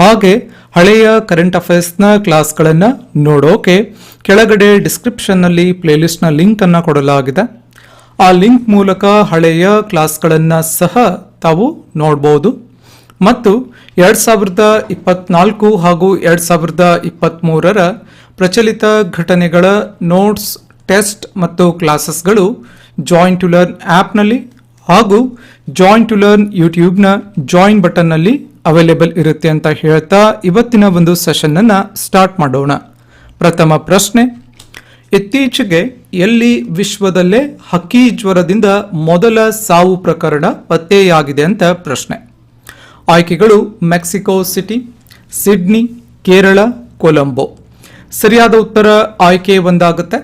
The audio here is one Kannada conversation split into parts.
ಹಾಗೆ ಹಳೆಯ ಕರೆಂಟ್ ಅಫೇರ್ಸ್ನ ಕ್ಲಾಸ್ಗಳನ್ನು ನೋಡೋಕೆ ಕೆಳಗಡೆ ಡಿಸ್ಕ್ರಿಪ್ಷನ್ನಲ್ಲಿ ಪ್ಲೇಲಿಸ್ಟ್ನ ಲಿಂಕನ್ನು ಕೊಡಲಾಗಿದೆ. ಆ ಲಿಂಕ್ ಮೂಲಕ ಹಳೆಯ ಕ್ಲಾಸ್ಗಳನ್ನು ಸಹ ತಾವು ನೋಡ್ಬೋದು. ಮತ್ತು ಎರಡು ಸಾವಿರದ ಇಪ್ಪತ್ನಾಲ್ಕು ಹಾಗೂ ಎರಡು ಸಾವಿರದ ಇಪ್ಪತ್ತ್ಮೂರರ ಪ್ರಚಲಿತ ಘಟನೆಗಳ ನೋಟ್ಸ್ ಟೆಸ್ಟ್ ಮತ್ತು ಕ್ಲಾಸಸ್ಗಳು ಜಾಯಿನ್ ಟು ಲರ್ನ್ ಆ್ಯಪ್ನಲ್ಲಿ ಹಾಗೂ ಜಾಯಿನ್ ಟು ಲರ್ನ್ ಯೂಟ್ಯೂಬ್ನ ಜಾಯಿನ್ ಬಟನ್ನಲ್ಲಿ ಅವೈಲೇಬಲ್ ಇರುತ್ತೆ ಅಂತ ಹೇಳ್ತಾ ಇವತ್ತಿನ ಒಂದು ಸೆಷನ್ನನ್ನು ಸ್ಟಾರ್ಟ್ ಮಾಡೋಣ. ಪ್ರಥಮ ಪ್ರಶ್ನೆ, ಇತ್ತೀಚೆಗೆ ಎಲ್ಲಿ ವಿಶ್ವದಲ್ಲೇ ಹಕ್ಕಿ ಜ್ವರದಿಂದ ಮೊದಲ ಸಾವು ಪ್ರಕರಣ ಪತ್ತೆಯಾಗಿದೆ ಅಂತ ಪ್ರಶ್ನೆ. ಆಯ್ಕೆಗಳು Mexico City, Sydney, Kerala, Colombo. ಸರಿಯಾದ ಉತ್ತರ ಆಯ್ಕೆ ಒಂದಾಗುತ್ತೆ.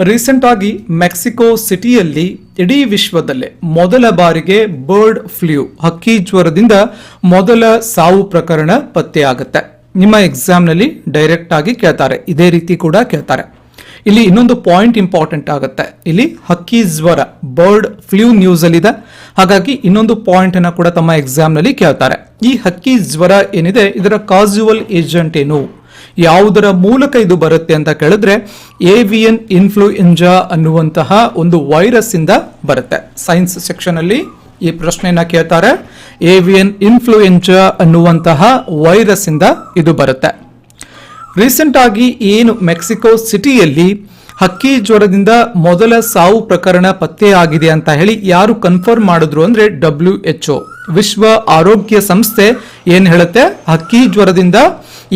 ರೀಸೆಂಟ್ ಆಗಿ ಮೆಕ್ಸಿಕೋ ಸಿಟಿಯಲ್ಲಿ ಇಡೀ ವಿಶ್ವದಲ್ಲೇ ಮೊದಲ ಬಾರಿಗೆ ಬರ್ಡ್ ಫ್ಲೂ ಹಕ್ಕಿ ಜ್ವರದಿಂದ ಮೊದಲ ಸಾವು ಪ್ರಕರಣ ಪತ್ತೆಯಾಗುತ್ತೆ. ನಿಮ್ಮ ಎಕ್ಸಾಮ್ನಲ್ಲಿ ಡೈರೆಕ್ಟ್ ಆಗಿ ಕೇಳ್ತಾರೆ. ಇದೇ ರೀತಿ ಕೂಡ ಕೇಳ್ತಾರೆ. ಇಲ್ಲಿ ಇನ್ನೊಂದು ಪಾಯಿಂಟ್ ಇಂಪಾರ್ಟೆಂಟ್ ಆಗುತ್ತೆ. ಇಲ್ಲಿ ಹಕ್ಕಿ ಜ್ವರ ಬರ್ಡ್ ಫ್ಲೂ ನ್ಯೂಸ್ ಅಲ್ಲಿ ಇದೆ ಹಾಗಾಗಿ ಇನ್ನೊಂದು ಪಾಯಿಂಟ್ ಅನ್ನ ಕೂಡ ತಮ್ಮ ಎಕ್ಸಾಮ್ನಲ್ಲಿ ಕೇಳ್ತಾರೆ. ಈ ಹಕ್ಕಿ ಜ್ವರ ಏನಿದೆ? ಇದರ ಕಾಸುವಲ್ ಏಜೆಂಟ್ ಏನು? ಯಾವುದರ ಮೂಲಕ ಇದು ಬರುತ್ತೆ ಅಂತ ಕೇಳಿದ್ರೆ ಏವಿಯನ್ ಇನ್ಫ್ಲೂಯೆಂಜಾ ಅನ್ನುವಂತಹ ಒಂದು ವೈರಸ್ ಇಂದ ಬರುತ್ತೆ. ಸೈನ್ಸ್ ಸೆಕ್ಷನ್ ಅಲ್ಲಿ ಈ ಪ್ರಶ್ನೆಯನ್ನ ಕೇಳ್ತಾರೆ. ಏವಿಯನ್ ಇನ್ಫ್ಲೂಯೆಂಜಾ ಅನ್ನುವಂತಹ ವೈರಸ್ ಇಂದ ಇದು ಬರುತ್ತೆ. ರೀಸೆಂಟ್ ಆಗಿ ಏನು ಮೆಕ್ಸಿಕೋ ಸಿಟಿಯಲ್ಲಿ ಹಕ್ಕಿ ಜ್ವರದಿಂದ ಮೊದಲ ಸಾವು ಪ್ರಕರಣ ಪತ್ತೆಯಾಗಿದೆ ಅಂತ ಹೇಳಿ ಯಾರು ಕನ್ಫರ್ಮ್ ಮಾಡಿದ್ರು ಅಂದ್ರೆ ಡಬ್ಲ್ಯೂ ಎಚ್ ವಿಶ್ವ ಆರೋಗ್ಯ ಸಂಸ್ಥೆ ಏನ್ ಹೇಳುತ್ತೆ? ಹಕ್ಕಿ ಜ್ವರದಿಂದ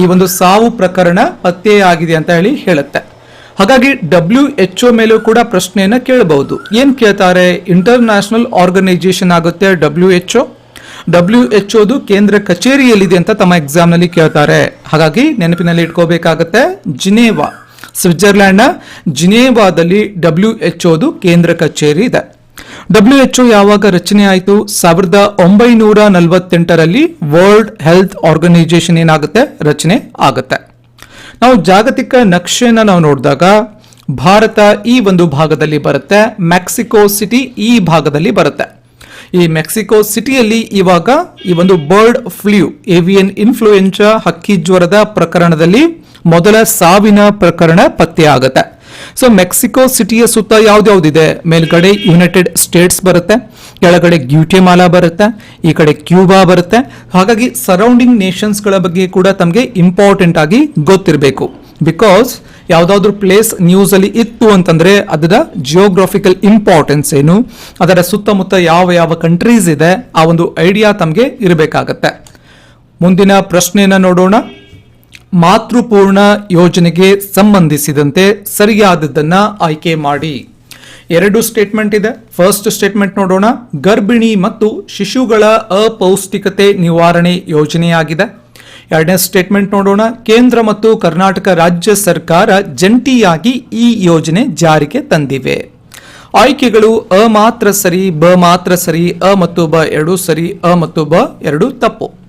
ಈ ಒಂದು ಸಾವು ಪ್ರಕರಣ ಪತ್ತೆಯಾಗಿದೆ ಅಂತ ಹೇಳಿ ಹೇಳುತ್ತೆ. ಹಾಗಾಗಿ ಡಬ್ಲ್ಯೂ ಎಚ್ ಒ ಮೇಲೂ ಕೂಡ ಪ್ರಶ್ನೆಯನ್ನು ಕೇಳಬಹುದು. ಏನ್ ಕೇಳ್ತಾರೆ? ಇಂಟರ್ ನ್ಯಾಷನಲ್ ಆರ್ಗನೈಸೇಷನ್ ಆಗುತ್ತೆ W H O W H O ಕೇಂದ್ರ ಕಚೇರಿಯಲ್ಲಿದೆ ಅಂತ ತಮ್ಮ ಎಕ್ಸಾಮ್ನಲ್ಲಿ ಕೇಳ್ತಾರೆ. ಹಾಗಾಗಿ ನೆನಪಿನಲ್ಲಿ ಇಟ್ಕೋಬೇಕಾಗತ್ತೆ, ಜಿನೇವಾ. ಸ್ವಿಟ್ಜರ್ಲ್ಯಾಂಡ್ನ ಜಿನೇವಾದಲ್ಲಿ ಡಬ್ಲ್ಯೂ ಎಚ್ ಓದು ಕೇಂದ್ರ ಕಚೇರಿ ಇದೆ. ಡಬ್ಲ್ಯೂ ಎಚ್ ಯಾವಾಗ ರಚನೆ ಆಯಿತು? ಸಾವಿರದ ಒಂಬೈನೂರ ನಲವತ್ತೆಂಟರಲ್ಲಿ ವರ್ಲ್ಡ್ ಹೆಲ್ತ್ ಆರ್ಗನೈಸೇಷನ್ ಏನಾಗುತ್ತೆ? ರಚನೆ ಆಗುತ್ತೆ. ನಾವು ಜಾಗತಿಕ ನಕ್ಷೆಯನ್ನು ನಾವು ನೋಡಿದಾಗ, ಭಾರತ ಈ ಒಂದು ಭಾಗದಲ್ಲಿ ಬರುತ್ತೆ, ಮೆಕ್ಸಿಕೋ ಸಿಟಿ ಈ ಭಾಗದಲ್ಲಿ ಬರುತ್ತೆ. ಈ ಮೆಕ್ಸಿಕೋ ಸಿಟಿಯಲ್ಲಿ ಇವಾಗ ಈ ಒಂದು ಬರ್ಡ್ ಫ್ಲೂ ಏವಿಯನ್ ಇನ್ಫ್ಲೂಯೆನ್ಸಾ ಹಕ್ಕಿ ಜ್ವರದ ಪ್ರಕರಣದಲ್ಲಿ ಮೊದಲ ಸಾವಿನ ಪ್ರಕರಣ ಪತ್ತೆಯಾಗುತ್ತೆ. ಸೊ ಮೆಕ್ಸಿಕೋ ಸಿಟಿಯ ಸುತ್ತ ಯಾವ್ದ್ಯಾವ್ದಿದೆ? ಮೇಲ್ಗಡೆ ಯುನೈಟೆಡ್ ಸ್ಟೇಟ್ಸ್ ಬರುತ್ತೆ, ಕೆಳಗಡೆ ಗ್ಯೂಟೆಮಾಲಾ ಬರುತ್ತೆ, ಈ ಕಡೆ ಕ್ಯೂಬಾ ಬರುತ್ತೆ. ಹಾಗಾಗಿ ಸರೌಂಡಿಂಗ್ ನೇಷನ್ಸ್ಗಳ ಬಗ್ಗೆ ಕೂಡ ತಮಗೆ ಇಂಪಾರ್ಟೆಂಟ್ ಆಗಿ ಗೊತ್ತಿರಬೇಕು. ಬಿಕಾಸ್ ಯಾವುದಾದ್ರೂ ಪ್ಲೇಸ್ ನ್ಯೂಸ್ ಅಲ್ಲಿ ಇತ್ತು ಅಂತಂದ್ರೆ ಅದರ ಜಿಯೋಗ್ರಾಫಿಕಲ್ ಇಂಪಾರ್ಟೆನ್ಸ್ ಏನು, ಅದರ ಸುತ್ತಮುತ್ತ ಯಾವ ಯಾವ ಕಂಟ್ರೀಸ್ ಇದೆ, ಆ ಒಂದು ಐಡಿಯಾ ತಮಗೆ ಇರಬೇಕಾಗತ್ತೆ. ಮುಂದಿನ ಪ್ರಶ್ನೆಯನ್ನ ನೋಡೋಣ. ಮಾತೃಪೂರ್ಣ ಯೋಜನೆಗೆ ಸಂಬಂಧಿಸಿದಂತೆ ಸರಿಯಾದದ್ದನ್ನ ಆಯ್ಕೆ ಮಾಡಿ. ಎರಡು ಸ್ಟೇಟ್ಮೆಂಟ್ ಇದೆ. ಫಸ್ಟ್ ಸ್ಟೇಟ್ಮೆಂಟ್ ನೋಡೋಣ. ಗರ್ಭಿಣಿ ಮತ್ತು ಶಿಶುಗಳ ಅಪೌಷ್ಟಿಕತೆ ನಿವಾರಣೆ ಯೋಜನೆಯಾಗಿದೆ. ಎರಡನೇ ಸ್ಟೇಟ್ಮೆಂಟ್ ನೋಡೋಣ. ಕೇಂದ್ರ ಮತ್ತು ಕರ್ನಾಟಕ ರಾಜ್ಯ ಸರ್ಕಾರ ಜಂಟಿಯಾಗಿ ಈ ಯೋಜನೆ ಜಾರಿಗೆ ತಂದಿವೆ. ಆಯ್ಕೆಗಳು ಅ ಮಾತ್ರ ಸರಿ, ಬ ಮಾತ್ರ ಸರಿ, ಅ ಮತ್ತು ಬ ಎರಡು ಸರಿ, ಅ ಮತ್ತು ಬ ಎರಡು ತಪ್ಪು.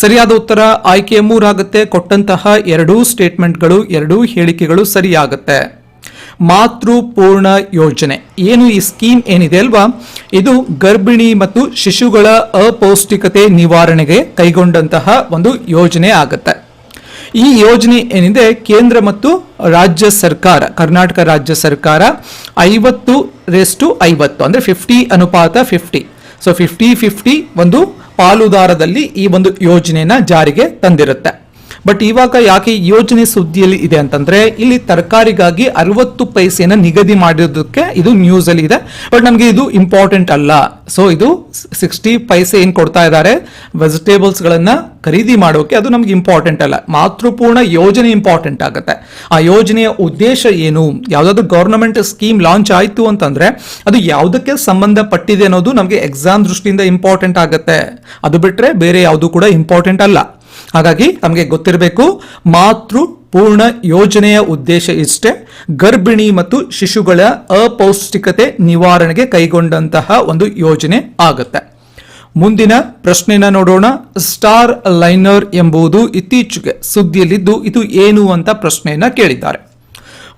ಸರಿಯಾದ ಉತ್ತರ ಆಯ್ಕೆ ಮೂರಾಗುತ್ತೆ. ಕೊಟ್ಟಂತಹ ಎರಡೂ ಸ್ಟೇಟ್ಮೆಂಟ್ಗಳು, ಎರಡೂ ಹೇಳಿಕೆಗಳು ಸರಿಯಾಗುತ್ತೆ. ಮಾತೃಪೂರ್ಣ ಯೋಜನೆ. ಏನು ಈ ಸ್ಕೀಮ್ ಏನಿದೆ ಅಲ್ವಾ? ಇದು ಗರ್ಭಿಣಿ ಮತ್ತು ಶಿಶುಗಳ ಅಪೌಷ್ಟಿಕತೆ ನಿವಾರಣೆಗೆ ಕೈಗೊಂಡಂತಹ ಒಂದು ಯೋಜನೆ ಆಗುತ್ತೆ. ಈ ಯೋಜನೆ ಏನಿದೆ? ಕೇಂದ್ರ ಮತ್ತು ರಾಜ್ಯ ಸರ್ಕಾರ, ಕರ್ನಾಟಕ ರಾಜ್ಯ ಸರ್ಕಾರ ಐವತ್ತು ರೆಸ್ಟು ಐವತ್ತು, ಅಂದರೆ ಫಿಫ್ಟಿ ಅನುಪಾತ ಫಿಫ್ಟಿ ಸೊ ಫಿಫ್ಟಿ ಫಿಫ್ಟಿ ಒಂದು ಪಾಲುದಾರದಲ್ಲಿ ಈ ಒಂದು ಯೋಜನೆಯನ್ನ ಜಾರಿಗೆ ತಂದಿರುತ್ತೆ. ಬಟ್ ಇವಾಗ ಯಾಕೆ ಯೋಜನೆ ಸುದ್ದಿಯಲ್ಲಿ ಇದೆ ಅಂತಂದ್ರೆ, ಇಲ್ಲಿ ತರಕಾರಿಗಾಗಿ ಅರವತ್ತು ಪೈಸೆನ ನಿಗದಿ ಮಾಡಿರೋದಕ್ಕೆ ಇದು ನ್ಯೂಸ್ ಅಲ್ಲಿ ಇದೆ. ಬಟ್ ನಮಗೆ ಇದು ಇಂಪಾರ್ಟೆಂಟ್ ಅಲ್ಲ. ಸೊ ಇದು ಸಿಕ್ಸ್ಟಿ ಪೈಸೆ ಏನ್ ಕೊಡ್ತಾ ಇದ್ದಾರೆ ವೆಜಿಟೇಬಲ್ಸ್ ಗಳನ್ನ ಖರೀದಿ ಮಾಡೋಕೆ ಅದು ನಮ್ಗೆ ಇಂಪಾರ್ಟೆಂಟ್ ಅಲ್ಲ. ಮಾತೃಪೂರ್ಣ ಯೋಜನೆ ಇಂಪಾರ್ಟೆಂಟ್ ಆಗುತ್ತೆ. ಆ ಯೋಜನೆಯ ಉದ್ದೇಶ ಏನು? ಯಾವ್ದಾದ್ರು ಗವರ್ನಮೆಂಟ್ ಸ್ಕೀಮ್ ಲಾಂಚ್ ಆಯ್ತು ಅಂತಂದ್ರೆ, ಅದು ಯಾವುದಕ್ಕೆ ಸಂಬಂಧಪಟ್ಟಿದೆ ಅನ್ನೋದು ನಮಗೆ ಎಕ್ಸಾಮ್ ದೃಷ್ಟಿಯಿಂದ ಇಂಪಾರ್ಟೆಂಟ್ ಆಗುತ್ತೆ. ಅದು ಬಿಟ್ರೆ ಬೇರೆ ಯಾವುದು ಕೂಡ ಇಂಪಾರ್ಟೆಂಟ್ ಅಲ್ಲ. ಹಾಗಾಗಿ ನಮಗೆ ಗೊತ್ತಿರಬೇಕು ಮಾತೃ ಪೂರ್ಣ ಯೋಜನೆಯ ಉದ್ದೇಶ ಇಷ್ಟೇ, ಗರ್ಭಿಣಿ ಮತ್ತು ಶಿಶುಗಳ ಅಪೌಷ್ಟಿಕತೆ ನಿವಾರಣೆಗೆ ಕೈಗೊಂಡಂತಹ ಒಂದು ಯೋಜನೆ ಆಗುತ್ತೆ. ಮುಂದಿನ ಪ್ರಶ್ನೆನ ನೋಡೋಣ. ಸ್ಟಾರ್ ಲೈನರ್ ಎಂಬುದು ಇತ್ತೀಚೆಗೆ ಸುದ್ದಿಯಲ್ಲಿದ್ದು ಇದು ಏನು ಅಂತ ಪ್ರಶ್ನೆಯನ್ನ ಕೇಳಿದ್ದಾರೆ.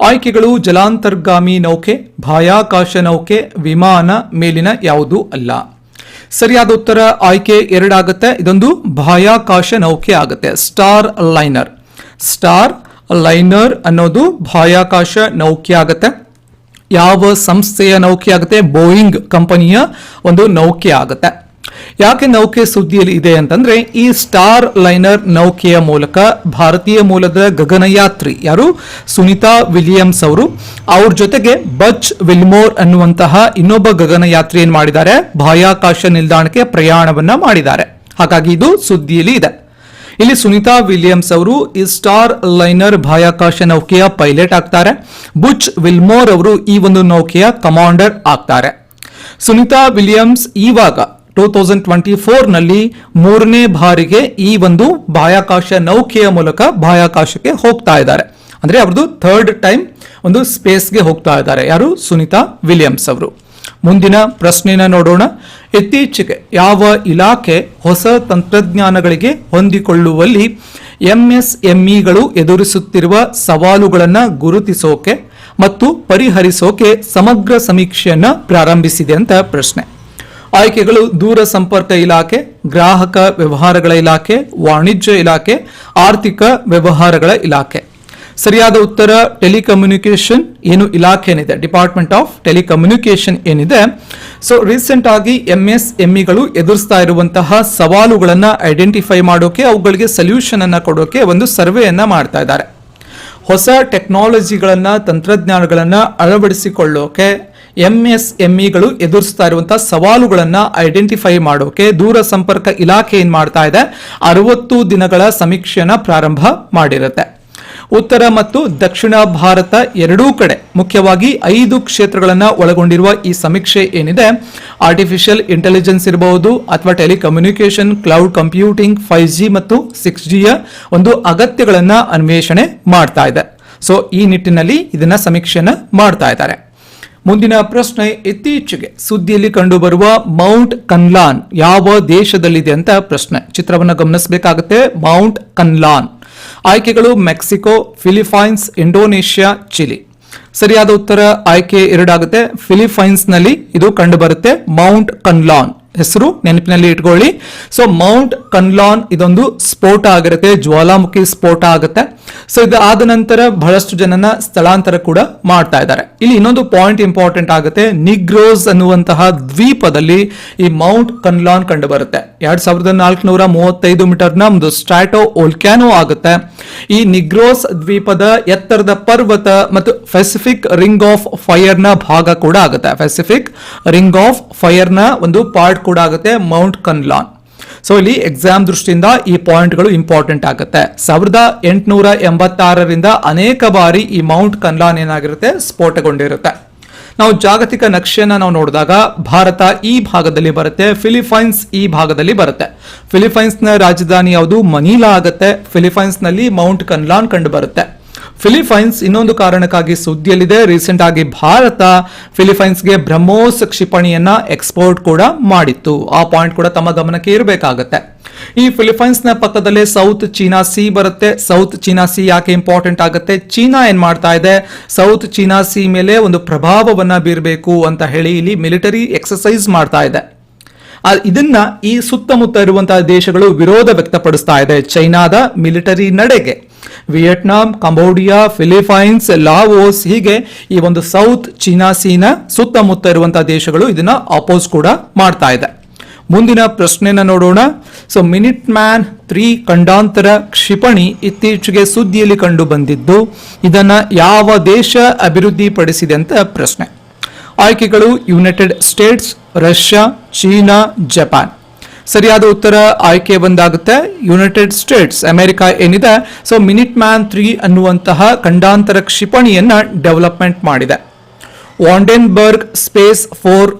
ಆಯ್ಕೆಗಳು ಜಲಾಂತರ್ಗಾಮಿ ನೌಕೆ, ಬಾಹ್ಯಾಕಾಶ ನೌಕೆ, ವಿಮಾನ ಮೇಲಿನ ಯಾವುದೂ ಅಲ್ಲ. ಸರಿಯಾದ ಉತ್ತರ ಆಯ್ಕೆ ಎರಡಾಗುತ್ತೆ. ಇದೊಂದು ಬಾಹ್ಯಾಕಾಶ ನೌಕೆ ಆಗುತ್ತೆ. Star liner. ಸ್ಟಾರ್ ಲೈನರ್ ಅನ್ನೋದು ಬಾಹ್ಯಾಕಾಶ ನೌಕೆ ಆಗುತ್ತೆ. ಯಾವ ಸಂಸ್ಥೆಯ ನೌಕೆ ಆಗುತ್ತೆ? ಬೋಯಿಂಗ್ ಕಂಪನಿಯ ಒಂದು ನೌಕೆ ಆಗುತ್ತೆ. ಯಾಕೆ ನೌಕೆ ಸುದ್ದಿಯಲ್ಲಿ ಇದೆ ಅಂತಂದ್ರೆ ಈ ಸ್ಟಾರ್ ಲೈನರ್ ನೌಕೆಯ ಮೂಲಕ ಭಾರತೀಯ ಮೂಲದ ಗಗನಯಾತ್ರಿ ಯಾರು? ಸುನಿತಾ ವಿಲಿಯಮ್ಸ್ ಅವರು. ಅವ್ರ ಜೊತೆಗೆ ಬಚ್ ವಿಲ್ಮೋರ್ ಅನ್ನುವಂತಹ ಇನ್ನೊಬ್ಬ ಗಗನಯಾತ್ರಿ ಏನ್ ಮಾಡಿದ್ದಾರೆ. ಬಾಹ್ಯಾಕಾಶ ನಿಲ್ದಾಣಕ್ಕೆ ಪ್ರಯಾಣವನ್ನ ಮಾಡಿದ್ದಾರೆ. ಹಾಗಾಗಿ ಇದು ಸುದ್ದಿಯಲ್ಲಿ ಇದೆ. ಇಲ್ಲಿ ಸುನಿತಾ ವಿಲಿಯಮ್ಸ್ ಅವರು ಈ ಸ್ಟಾರ್ ಲೈನರ್ ಬಾಹ್ಯಾಕಾಶ ನೌಕೆಯ ಪೈಲಟ್ ಆಗ್ತಾರೆ. ಬುಚ್ ವಿಲ್ಮೋರ್ ಅವರು ಈ ಒಂದು ನೌಕೆಯ ಕಮಾಂಡರ್ ಆಗ್ತಾರೆ. ಸುನಿತಾ ವಿಲಿಯಮ್ಸ್ ಇವಾಗ ಟೂ ತೌಸಂಡ್ ಟ್ವೆಂಟಿ ಫೋರ್ನಲ್ಲಿ ಮೂರನೇ ಬಾರಿಗೆ ಈ ಒಂದು ಬಾಹ್ಯಾಕಾಶ ನೌಕೆಯ ಮೂಲಕ ಬಾಹ್ಯಾಕಾಶಕ್ಕೆ ಹೋಗ್ತಾ ಇದ್ದಾರೆ. ಅಂದ್ರೆ ಅವ್ರದ್ದು ಥರ್ಡ್ ಟೈಮ್ ಒಂದು ಸ್ಪೇಸ್ಗೆ ಹೋಗ್ತಾ ಇದ್ದಾರೆ. ಯಾರು? ಸುನಿತಾ ವಿಲಿಯಮ್ಸ್ ಅವರು. ಮುಂದಿನ ಪ್ರಶ್ನೆನ ನೋಡೋಣ. ಇತ್ತೀಚೆಗೆ ಯಾವ ಇಲಾಖೆ ಹೊಸ ತಂತ್ರಜ್ಞಾನಗಳಿಗೆ ಹೊಂದಿಕೊಳ್ಳುವಲ್ಲಿ ಎಂಎಸ್ಎಂಇಗಳು ಎದುರಿಸುತ್ತಿರುವ ಸವಾಲುಗಳನ್ನು ಗುರುತಿಸೋಕೆ ಮತ್ತು ಪರಿಹರಿಸೋಕೆ ಸಮಗ್ರ ಸಮೀಕ್ಷೆಯನ್ನ ಪ್ರಾರಂಭಿಸಿದೆ ಅಂತ ಪ್ರಶ್ನೆ. ಆಯ್ಕೆಗಳು ದೂರ ಸಂಪರ್ಕ ಇಲಾಖೆ, ಗ್ರಾಹಕ ವ್ಯವಹಾರಗಳ ಇಲಾಖೆ, ವಾಣಿಜ್ಯ ಇಲಾಖೆ, ಆರ್ಥಿಕ ವ್ಯವಹಾರಗಳ ಇಲಾಖೆ. ಸರಿಯಾದ ಉತ್ತರ ಟೆಲಿಕಮ್ಯುನಿಕೇಶನ್ ಏನು ಇಲಾಖೆ ಏನಿದೆ ಡಿಪಾರ್ಟ್ಮೆಂಟ್ ಆಫ್ ಟೆಲಿಕಮ್ಯುನಿಕೇಶನ್ ಏನಿದೆ? ಸೊ ರೀಸೆಂಟ್ ಆಗಿ ಎಂ ಎಸ್ ಎಂಇಗಳು ಎದುರಿಸ್ತಾ ಇರುವಂತಹ ಸವಾಲುಗಳನ್ನು ಐಡೆಂಟಿಫೈ ಮಾಡೋಕೆ, ಅವುಗಳಿಗೆ ಸೊಲ್ಯೂಷನ್ ಅನ್ನು ಕೊಡೋಕೆ ಒಂದು ಸರ್ವೆಯನ್ನು ಮಾಡ್ತಾ ಇದ್ದಾರೆ. ಹೊಸ ಟೆಕ್ನಾಲಜಿಗಳನ್ನು ತಂತ್ರಜ್ಞಾನಗಳನ್ನ ಅಳವಡಿಸಿಕೊಳ್ಳೋಕೆ ಎಂಎಸ್ಎಂಇಗಳು ಎದುರಿಸ್ತಾ ಇರುವಂತಹ ಸವಾಲುಗಳನ್ನ ಐಡೆಂಟಿಫೈ ಮಾಡೋಕೆ ದೂರ ಸಂಪರ್ಕ ಇಲಾಖೆ ಏನ್ ಮಾಡ್ತಾ ಇದೆ? ಅರವತ್ತು ದಿನಗಳ ಸಮೀಕ್ಷೆಯನ್ನ ಪ್ರಾರಂಭ ಮಾಡಿರುತ್ತೆ. ಉತ್ತರ ಮತ್ತು ದಕ್ಷಿಣ ಭಾರತ ಎರಡೂ ಕಡೆ ಮುಖ್ಯವಾಗಿ ಐದು ಕ್ಷೇತ್ರಗಳನ್ನು ಒಳಗೊಂಡಿರುವ ಈ ಸಮೀಕ್ಷೆ ಏನಿದೆ? ಆರ್ಟಿಫಿಷಿಯಲ್ ಇಂಟೆಲಿಜೆನ್ಸ್ ಇರಬಹುದು ಅಥವಾ telecommunication cloud computing five G ಮತ್ತು ಸಿಕ್ಸ್ ಜಿಯ ಒಂದು ಅಗತ್ಯಗಳನ್ನ ಅನ್ವೇಷಣೆ ಮಾಡ್ತಾ ಇದೆ. ಸೊ ಈ ನಿಟ್ಟಿನಲ್ಲಿ ಇದನ್ನ ಸಮೀಕ್ಷೆಯನ್ನ ಮಾಡ್ತಾ ಇದ್ದಾರೆ. ಮುಂದಿನ ಪ್ರಶ್ನೆ ಇತ್ತೀಚೆಗೆ ಸುದ್ದಿಯಲ್ಲಿ ಕಂಡುಬರುವ ಮೌಂಟ್ ಕನ್ಲಾನ್ ಯಾವ ದೇಶದಲ್ಲಿದೆ ಅಂತ ಪ್ರಶ್ನೆ. ಚಿತ್ರವನ್ನು ಗಮನಿಸಬೇಕಾಗುತ್ತೆ. Mount Kanlaon. ಆಯ್ಕೆಗಳು ಮೆಕ್ಸಿಕೋ ಫಿಲಿಪೈನ್ಸ್ ಇಂಡೋನೇಷ್ಯಾ, ಚಿಲಿ. ಸರಿಯಾದ ಉತ್ತರ ಆಯ್ಕೆ ಎರಡಾಗುತ್ತೆ. ಫಿಲಿಪೈನ್ಸ್ನಲ್ಲಿ ಇದು ಕಂಡುಬರುತ್ತೆ ಮೌಂಟ್ ಕನ್ಲಾನ್. ಹೆಸರು ನೆನಪಿನಲ್ಲಿ ಇಟ್ಕೊಳ್ಳಿ. ಸೊ ಮೌಂಟ್ ಕನ್ಲಾನ್ ಇದೊಂದು ಸ್ಫೋಟ ಆಗಿರುತ್ತೆ, ಜ್ವಾಲಾಮುಖಿ ಸ್ಫೋಟ ಆಗುತ್ತೆ. ಸೊ ಇದು ಆದ ನಂತರ ಬಹಳಷ್ಟು ಜನನ ಸ್ಥಳಾಂತರ ಕೂಡ ಮಾಡ್ತಾ ಇದ್ದಾರೆ. ಇಲ್ಲಿ ಇನ್ನೊಂದು ಪಾಯಿಂಟ್ ಇಂಪಾರ್ಟೆಂಟ್ ಆಗುತ್ತೆ ನಿಗ್ರೋಸ್ ಅನ್ನುವಂತಹ ದ್ವೀಪದಲ್ಲಿ ಈ ಮೌಂಟ್ ಕನ್ಲಾನ್ ಕಂಡು ಬರುತ್ತೆ ಎರಡ್ ಸಾವಿರದ ನಾಲ್ಕುನೂರ ಮೂವತ್ತೈದು ಮೀಟರ್ ಒಂದು ಸ್ಟ್ರಾಟೋ ಓಲ್ಕ್ಯಾನೋ ಆಗುತ್ತೆ. ಈ ನಿಗ್ರೋಸ್ ದ್ವೀಪದ ಎತ್ತರದ ಪರ್ವತ ಮತ್ತು ಪೆಸಿಫಿಕ್ ರಿಂಗ್ ಆಫ್ ಫೈರ್ನ ಭಾಗ ಕೂಡ ಆಗುತ್ತೆ. ಪೆಸಿಫಿಕ್ ರಿಂಗ್ ಆಫ್ ಫೈರ್ನ ಒಂದು ಪಾರ್ಟ್ ಕೂಡ ಆಗುತ್ತೆ ಮೌಂಟ್ ಕನ್ಲಾನ್ ಸೊ ಇಲ್ಲಿ ಎಕ್ಸಾಮ್ ದೃಷ್ಟಿಯಿಂದ ಈ ಪಾಯಿಂಟ್ಗಳು ಇಂಪಾರ್ಟೆಂಟ್ ಆಗುತ್ತೆ. ಸಾವಿರದ ಎಂಟುನೂರ ಎಂಬತ್ತಾರರಿಂದ ಅನೇಕ ಬಾರಿ ಈ ಮೌಂಟ್ ಕನ್ಲಾನ್ ಏನಾಗಿರುತ್ತೆ ಸ್ಫೋಟಗೊಂಡಿರುತ್ತೆ. ನಾವು ಜಾಗತಿಕ ನಕ್ಷೆಯನ್ನ ನಾವು ನೋಡಿದಾಗ ಭಾರತ ಈ ಭಾಗದಲ್ಲಿ ಬರುತ್ತೆ ಫಿಲಿಪೈನ್ಸ್ ಈ ಭಾಗದಲ್ಲಿ ಬರುತ್ತೆ. ಫಿಲಿಪೈನ್ಸ್ನ ರಾಜಧಾನಿ ಯಾವುದು? ಮನೀಲಾ ಆಗುತ್ತೆ. ಫಿಲಿಪೈನ್ಸ್ನಲ್ಲಿ ಮೌಂಟ್ ಕನ್ಲಾನ್ ಕಂಡು ಬರುತ್ತೆ. ಫಿಲಿಪೈನ್ಸ್ ಇನ್ನೊಂದು ಕಾರಣಕ್ಕಾಗಿ ಸುದ್ದಿಯಲ್ಲಿದೆ. ರೀಸೆಂಟ್ ಆಗಿ ಭಾರತ ಫಿಲಿಪೈನ್ಸ್ಗೆ ಬ್ರಹ್ಮೋಸ್ ಕ್ಷಿಪಣಿಯನ್ನ ಎಕ್ಸ್ಪೋರ್ಟ್ ಕೂಡ ಮಾಡಿತ್ತು. ಆ ಪಾಯಿಂಟ್ ಕೂಡ ತಮ್ಮ ಗಮನಕ್ಕೆ ಇರಬೇಕಾಗತ್ತೆ. ಈ ಫಿಲಿಪೈನ್ಸ್ನ ಪಕ್ಕದಲ್ಲೇ ಸೌತ್ ಚೀನಾ ಸಿ ಬರುತ್ತೆ. ಸೌತ್ ಚೀನಾ ಸಿ ಯಾಕೆ ಇಂಪಾರ್ಟೆಂಟ್ ಆಗುತ್ತೆ? ಚೀನಾ ಏನ್ ಮಾಡ್ತಾ ಇದೆ? ಸೌತ್ ಚೀನಾ ಸಿ ಮೇಲೆ ಒಂದು ಪ್ರಭಾವವನ್ನ ಬೀರಬೇಕು ಅಂತ ಹೇಳಿ ಇಲ್ಲಿ ಮಿಲಿಟರಿ ಎಕ್ಸಸೈಸ್ ಮಾಡ್ತಾ ಇದೆ. ಇದನ್ನ ಈ ಸುತ್ತಮುತ್ತ ಇರುವಂತಹ ದೇಶಗಳು ವಿರೋಧ ವ್ಯಕ್ತಪಡಿಸ್ತಾ ಇದೆ. ಚೈನಾದ ಮಿಲಿಟರಿ ನಡೆಗೆ. ವಿಯೆಟ್ನಾಂ, ಕಂಬೋಡಿಯಾ, ಫಿಲಿಪೈನ್ಸ್, ಲಾವೋಸ್ ಹೀಗೆ ಈ ಒಂದು ಸೌತ್ ಚೀನಾ ಸೀನ ಸುತ್ತಮುತ್ತ ಇರುವಂತಹ ದೇಶಗಳು ಇದನ್ನ ಅಪೋಸ್ ಕೂಡ ಮಾಡ್ತಾ ಇದೆ. ಮುಂದಿನ ಪ್ರಶ್ನೆನ ನೋಡೋಣ. ಸೊ ಮಿನಿಟ್ ಮ್ಯಾನ್ ತ್ರೀ ಖಂಡಾಂತರ ಕ್ಷಿಪಣಿ ಇತ್ತೀಚೆಗೆ ಸುದ್ದಿಯಲ್ಲಿ ಕಂಡು ಬಂದಿದ್ದು, ಇದನ್ನ ಯಾವ ದೇಶ ಅಭಿವೃದ್ಧಿಪಡಿಸಿದೆ ಅಂತ ಪ್ರಶ್ನೆ. ಆಯ್ಕೆಗಳು United States Russia China Japan ಸರಿಯಾದ ಉತ್ತರ ಆಯ್ಕೆ ಬಂದಾಗುತ್ತೆ. ಯುನೈಟೆಡ್ ಸ್ಟೇಟ್ಸ್ ಅಮೆರಿಕ ಏನಿದೆ? ಸೊ ಮಿನಿಟ್ ಮ್ಯಾನ್ ತ್ರೀ ಅನ್ನುವಂತಹ ಖಂಡಾಂತರ ಕ್ಷಿಪಣಿಯನ್ನ ಡೆವಲಪ್ಮೆಂಟ್ ಮಾಡಿದೆ. ವಾಂಡೆನ್ಬರ್ಗ್ ಸ್ಪೇಸ್ ಫೋರ್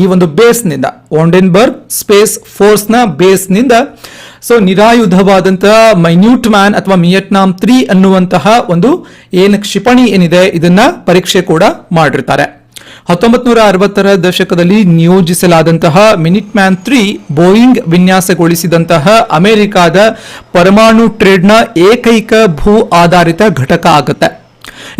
ಈ ಒಂದು ಬೇಸ್ನಿಂದ ವಾಂಡೆನ್ಬರ್ಗ್ ಸ್ಪೇಸ್ ಫೋರ್ಸ್ನ ಬೇಸ್ನಿಂದ ಸೊ ನಿರಾಯುಧವಾದಂತಹ ಮೈನ್ಯೂಟ್ ಮ್ಯಾನ್ ಅಥವಾ ಮಿಯಟ್ನಾಮ್ ತ್ರೀ ಅನ್ನುವಂತಹ ಒಂದು ಏನು ಕ್ಷಿಪಣಿ ಏನಿದೆ? ಇದನ್ನ ಪರೀಕ್ಷೆ ಕೂಡ ಮಾಡಿರ್ತಾರೆ. ಹತ್ತೊಂಬತ್ ನೂರ ಅರವತ್ತರ ದಶಕದಲ್ಲಿ ನಿಯೋಜಿಸಲಾದಂತಹ ಮಿನಿಟ್ ಮ್ಯಾನ್ ತ್ರೀ ಬೋಯಿಂಗ್ ವಿನ್ಯಾಸಗೊಳಿಸಿದಂತಹ ಅಮೆರಿಕಾದ ಪರಮಾಣು ಟ್ರೇಡ್ನ ಏಕೈಕ ಭೂ ಆಧಾರಿತ ಘಟಕ ಆಗುತ್ತೆ.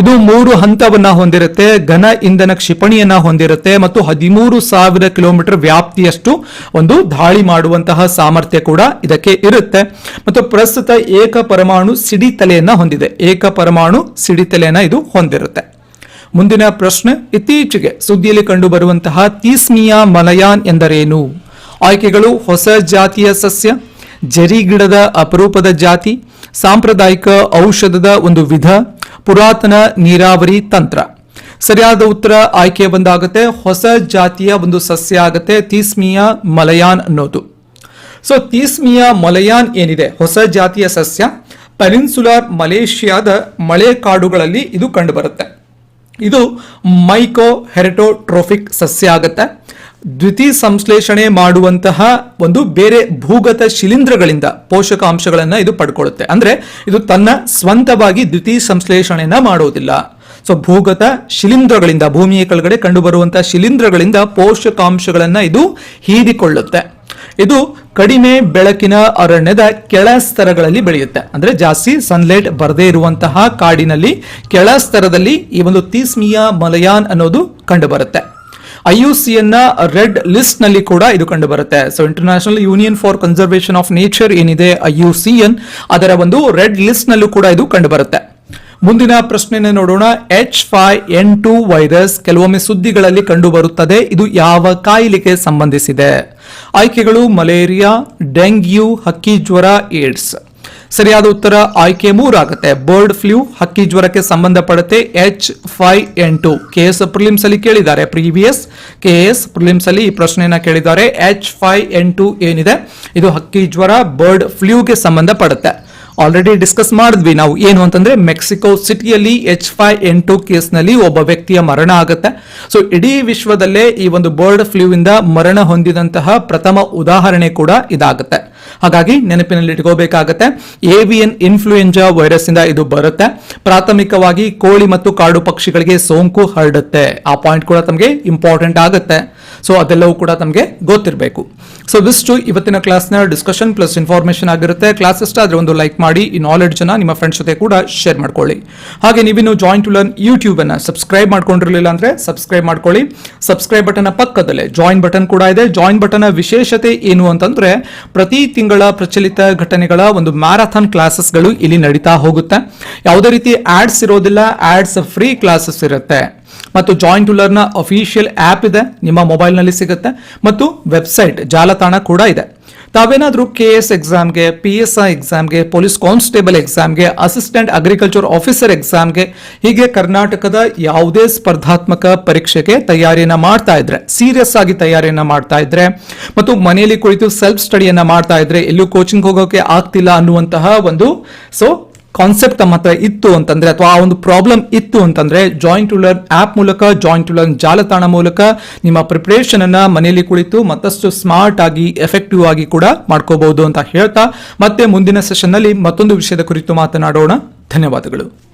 ಇದು ಮೂರು ಹಂತವನ್ನ ಹೊಂದಿರುತ್ತೆ, ಘನ ಇಂಧನ ಕ್ಷಿಪಣಿಯನ್ನ ಹೊಂದಿರುತ್ತೆ ಮತ್ತು ಹದಿಮೂರು ಸಾವಿರ ಕಿಲೋಮೀಟರ್ ವ್ಯಾಪ್ತಿಯಷ್ಟು ಒಂದು ದಾಳಿ ಮಾಡುವಂತಹ ಸಾಮರ್ಥ್ಯ ಕೂಡ ಇದಕ್ಕೆ ಇರುತ್ತೆ. ಮತ್ತು ಪ್ರಸ್ತುತ ಏಕ ಪರಮಾಣು ಸಿಡಿತಲೆಯನ್ನ ಹೊಂದಿದೆ. ಏಕ ಪರಮಾಣು ಸಿಡಿತಲೆಯನ್ನ ಇದು ಹೊಂದಿರುತ್ತೆ. ಮುಂದಿನ ಪ್ರಶ್ನೆ, ಇತ್ತೀಚೆಗೆ ಸುದ್ದಿಯಲ್ಲಿ ಕಂಡುಬರುವಂತಹ ತೀಸ್ಮಿಯಾ ಮಲಯಾನ್ ಎಂದರೇನು? ಆಯ್ಕೆಗಳು ಹೊಸ ಜಾತಿಯ ಸಸ್ಯ, ಜರಿ ಗಿಡದ ಅಪರೂಪದ ಜಾತಿ, ಸಾಂಪ್ರದಾಯಿಕ ಔಷಧದ ಒಂದು ವಿಧ, ಪುರಾತನ ನೀರಾವರಿ ತಂತ್ರ. ಸರಿಯಾದ ಉತ್ತರ ಆಯ್ಕೆ ಬಂದಾಗುತ್ತೆ, ಹೊಸ ಜಾತಿಯ ಒಂದು ಸಸ್ಯ ಆಗುತ್ತೆ ತೀಸ್ಮಿಯಾ ಮಲಯಾನ್ ಅನ್ನೋದು. ಸೊ ತೀಸ್ಮಿಯಾ ಮಲಯಾನ್ ಏನಿದೆ? ಹೊಸ ಜಾತಿಯ ಸಸ್ಯ, ಪೆನಿನ್ಸುಲಾರ್ ಮಲೇಷಿಯಾದ ಮಳೆ ಕಾಡುಗಳಲ್ಲಿ ಇದು ಕಂಡುಬರುತ್ತೆ. ಇದು ಮೈಕೋ ಹೆರೆಟೋಟ್ರೋಫಿಕ್ ಸಸ್ಯ ಆಗುತ್ತೆ. ದ್ವಿತೀಯ ಸಂಶ್ಲೇಷಣೆ ಮಾಡುವಂತಹ ಒಂದು ಬೇರೆ ಭೂಗತ ಶಿಲೀಂಧ್ರಗಳಿಂದ ಪೋಷಕಾಂಶಗಳನ್ನು ಇದು ಪಡ್ಕೊಳ್ಳುತ್ತೆ ಅಂದ್ರೆ ಇದು ತನ್ನ ಸ್ವಂತವಾಗಿ ದ್ವಿತೀಯ ಸಂಶ್ಲೇಷಣೆಯನ್ನ ಮಾಡುವುದಿಲ್ಲ ಸೊ ಭೂಗತ ಶಿಲೀಂಧ್ರಗಳಿಂದ, ಭೂಮಿಯ ಕೆಳಗಡೆ ಕಂಡುಬರುವಂತಹ ಶಿಲೀಂಧ್ರಗಳಿಂದ ಪೋಷಕಾಂಶಗಳನ್ನು ಇದು ಹೀರಿಕೊಳ್ಳುತ್ತೆ. ಇದು ಕಡಿಮೆ ಬೆಳಕಿನ ಅರಣ್ಯದ ಕೆಳ ಸ್ತರಗಳಲ್ಲಿ ಬೆಳೆಯುತ್ತೆ. ಅಂದ್ರೆ ಜಾಸ್ತಿ ಸನ್ಲೈಟ್ ಬರದೇ ಇರುವಂತಹ ಕಾಡಿನಲ್ಲಿ ಕೆಳ ಸ್ತರದಲ್ಲಿ ಈ ಒಂದು ತೀಸ್ಮಿಯಾ ಮಲಯಾನ್ ಅನ್ನೋದು ಕಂಡುಬರುತ್ತೆ. ಐಯುಸಿಯನ್ನ ರೆಡ್ ಲಿಸ್ಟ್ನಲ್ಲಿ ಕೂಡ ಇದು ಕಂಡುಬರುತ್ತೆ. So international union for conservation of nature ಏನಿದೆ ಐಯುಸಿಎನ್ ಅದರ ಒಂದು ರೆಡ್ ಲಿಸ್ಟ್ ನಲ್ಲೂ ಕೂಡ ಇದು ಕಂಡುಬರುತ್ತೆ. ಮುಂದಿನ ಪ್ರಶ್ನೆಯನ್ನು ನೋಡೋಣ. H five N two virus ಕೆಲವೊಮ್ಮೆ ಸುದ್ದಿಗಳಲ್ಲಿ ಕಂಡುಬರುತ್ತದೆ. ಇದು ಯಾವ ಕಾಯಿಲೆಗೆ ಸಂಬಂಧಿಸಿದೆ? ಆಯ್ಕೆಗಳು ಮಲೇರಿಯಾ, ಡೆಂಗ್ಯೂ, ಹಕ್ಕಿ ಜ್ವರ, ಏಡ್ಸ್. ಸರಿಯಾದ ಉತ್ತರ ಆಯ್ಕೆ ಮೂರಾಗುತ್ತೆ. ಬರ್ಡ್ ಫ್ಲೂ, ಹಕ್ಕಿ ಜ್ವರಕ್ಕೆ ಸಂಬಂಧಪಡುತ್ತೆ. H five N two K S prelims ಅಲ್ಲಿ ಕೇಳಿದ್ದಾರೆ. ಪ್ರೀವಿಯಸ್ ಕೆ ಎಸ್ ಪ್ರಿಲಿಮ್ಸ್ ಅಲ್ಲಿ ಈ ಪ್ರಶ್ನೆಯನ್ನ ಕೇಳಿದ್ದಾರೆ. ಎಚ್ ಫೈ ಎನ್ ಟು ಏನಿದೆ? ಇದು ಹಕ್ಕಿ ಜ್ವರ, ಬರ್ಡ್ ಫ್ಲೂಗೆ ಸಂಬಂಧಪಡುತ್ತೆ. ಆಲ್ರೆಡಿ ಡಿಸ್ಕಸ್ ಮಾಡಿದ್ವಿ. ನಾವು ಏನು ಅಂತಂದ್ರೆ ಮೆಕ್ಸಿಕೋ ಸಿಟಿಯಲ್ಲಿ ಎಚ್ ಫೈ ಎನ್ ಟು ಕೇಸ್ನಲ್ಲಿ ಒಬ್ಬ ವ್ಯಕ್ತಿಯ ಮರಣ ಆಗುತ್ತೆ. ಸೊ ಇಡೀ ವಿಶ್ವದಲ್ಲೇ ಈ ಒಂದು ಬರ್ಡ್ ಫ್ಲೂ ಇಂದ ಮರಣ ಹೊಂದಿದಂತಹ ಪ್ರಥಮ ಉದಾಹರಣೆ ಕೂಡ ಇದಾಗುತ್ತೆ. ಹಾಗಾಗಿ ನೆನಪಿನಲ್ಲಿ ಇಟ್ಕೋಬೇಕಾಗತ್ತೆ ಏವಿಯನ್ ಇನ್ಫ್ಲೂಯೆಂಜಾ ವೈರಸ್ ಇಂದ ಇದು ಬರುತ್ತೆ. ಪ್ರಾಥಮಿಕವಾಗಿ ಕೋಳಿ ಮತ್ತು ಕಾಡು ಪಕ್ಷಿಗಳಿಗೆ ಸೋಂಕು ಹರಡುತ್ತೆ. ಆ ಪಾಯಿಂಟ್ ಕೂಡ ತಮಗೆ ಇಂಪಾರ್ಟೆಂಟ್ ಆಗುತ್ತೆ. ಸೊ ಅದೆಲ್ಲವೂ ಕೂಡ ತಮಗೆ ಗೊತ್ತಿರಬೇಕು. ಸೊ ವಿಸ್ಟು ಇವತ್ತಿನ ಕ್ಲಾಸ್ನ ಡಿಸ್ಕಷನ್ ಪ್ಲಸ್ ಇನ್ಫಾರ್ಮೇಷನ್ ಆಗಿರುತ್ತೆ. ಕ್ಲಾಸ್ ಇಷ್ಟ ಆದರೆ ಒಂದು ಲೈಕ್ ಮಾಡಿ, ಈ ನಾಲೆಡ್ಜ್ ಅನ್ನ ನಿಮ್ಮ ಫ್ರೆಂಡ್ಸ್ ಜೊತೆ ಕೂಡ ಶೇರ್ ಮಾಡ್ಕೊಳ್ಳಿ. ಹಾಗೆ ನೀವಿನ್ನು ಜಾಯಿಂಟ್ ಟು ಲರ್ನ್ ಯೂಟ್ಯೂಬ್ ಅನ್ನ ಸಬ್ಸ್ಕ್ರೈಬ್ ಮಾಡ್ಕೊಂಡಿರಲಿಲ್ಲ ಅಂದ್ರೆ ಸಬ್ಸ್ಕ್ರೈಬ್ ಮಾಡ್ಕೊಳ್ಳಿ. ಸಬ್ಸ್ಕ್ರೈಬ್ ಬಟನ್ ಪಕ್ಕದಲ್ಲೇ ಜಾಯಿನ್ ಬಟನ್ ಕೂಡ ಇದೆ. ಜಾಯಿನ್ ಬಟನ್ ವಿಶೇಷತೆ ಏನು ಅಂತಂದ್ರೆ, ಪ್ರತಿ ತಿಂಗಳ ಪ್ರಚಲಿತ ಘಟನೆಗಳ ಒಂದು ಮ್ಯಾರಥಾನ್ ಕ್ಲಾಸಸ್ಗಳು ಇಲ್ಲಿ ನಡೀತಾ ಹೋಗುತ್ತೆ. ಯಾವುದೇ ರೀತಿ ಆಡ್ಸ್ ಇರೋದಿಲ್ಲ ಆಡ್ಸ್ ಫ್ರೀ ಕ್ಲಾಸಸ್ ಇರುತ್ತೆ. ಮತ್ತು joint to learn official app ಇದೆ. ನಿಮ್ಮ ಮೊಬೈಲ್ನಲ್ಲಿ ಸಿಗುತ್ತೆ. ಮತ್ತು ವೆಬ್ಸೈಟ್ ಜಾಲತಾಣ ಕೂಡ ಇದೆ. ತಾವೇನಾದರೂ ಕೆ ಎಸ್ ಎಕ್ಸಾಮ್ಗೆ ಪಿ ಎಸ್ ಐ ಎಕ್ಸಾಮ್ಗೆ ಪೊಲೀಸ್ ಕಾನ್ಸ್ಟೇಬಲ್ ಎಕ್ಸಾಮ್ಗೆ ಅಸಿಸ್ಟೆಂಟ್ ಅಗ್ರಿಕಲ್ಚರ್ ಆಫೀಸರ್ ಎಕ್ಸಾಮ್ಗೆ ಹೀಗೆ ಕರ್ನಾಟಕದ ಯಾವುದೇ ಸ್ಪರ್ಧಾತ್ಮಕ ಪರೀಕ್ಷೆಗೆ ತಯಾರಿಯನ್ನು ಮಾಡ್ತಾ ಇದ್ರೆ ಸೀರಿಯಸ್ ಆಗಿ ತಯಾರಿಯನ್ನು ಮಾಡ್ತಾ ಇದ್ರೆ, ಮತ್ತು ಮನೆಯಲ್ಲಿ ಕುಳಿತು ಸೆಲ್ಫ್ ಸ್ಟಡಿಯನ್ನು ಮಾಡ್ತಾ ಇದ್ರೆ, ಎಲ್ಲೂ ಕೋಚಿಂಗ್ ಹೋಗೋಕೆ ಆಗ್ತಿಲ್ಲ ಅನ್ನುವಂತಹ ಒಂದು ಸೊ ಕಾನ್ಸೆಪ್ಟ್ ತಮ್ಮ ಹತ್ರ ಇತ್ತು ಅಂತಂದ್ರೆ, ಅಥವಾ ಆ ಒಂದು ಪ್ರಾಬ್ಲಮ್ ಇತ್ತು ಅಂತಂದ್ರೆ ಜಾಯಿಂಟ್ ಟು ಲರ್ನ್ ಆಪ್ ಮೂಲಕ ಜಾಯಿಂಟ್ ಟು ಲರ್ನ್ ಜಾಲತಾಣ ಮೂಲಕ ನಿಮ್ಮ ಪ್ರಿಪರೇಷನ್ ಅನ್ನ ಮನೆಯಲ್ಲಿ ಕುಳಿತು ಮತ್ತಷ್ಟು ಸ್ಮಾರ್ಟ್ ಆಗಿ ಎಫೆಕ್ಟಿವ್ ಆಗಿ ಕೂಡ ಮಾಡ್ಕೋಬಹುದು ಅಂತ ಹೇಳ್ತಾ, ಮತ್ತೆ ಮುಂದಿನ ಸೆಷನ್ನಲ್ಲಿ ಮತ್ತೊಂದು ವಿಷಯದ ಕುರಿತು ಮಾತನಾಡೋಣ. ಧನ್ಯವಾದಗಳು.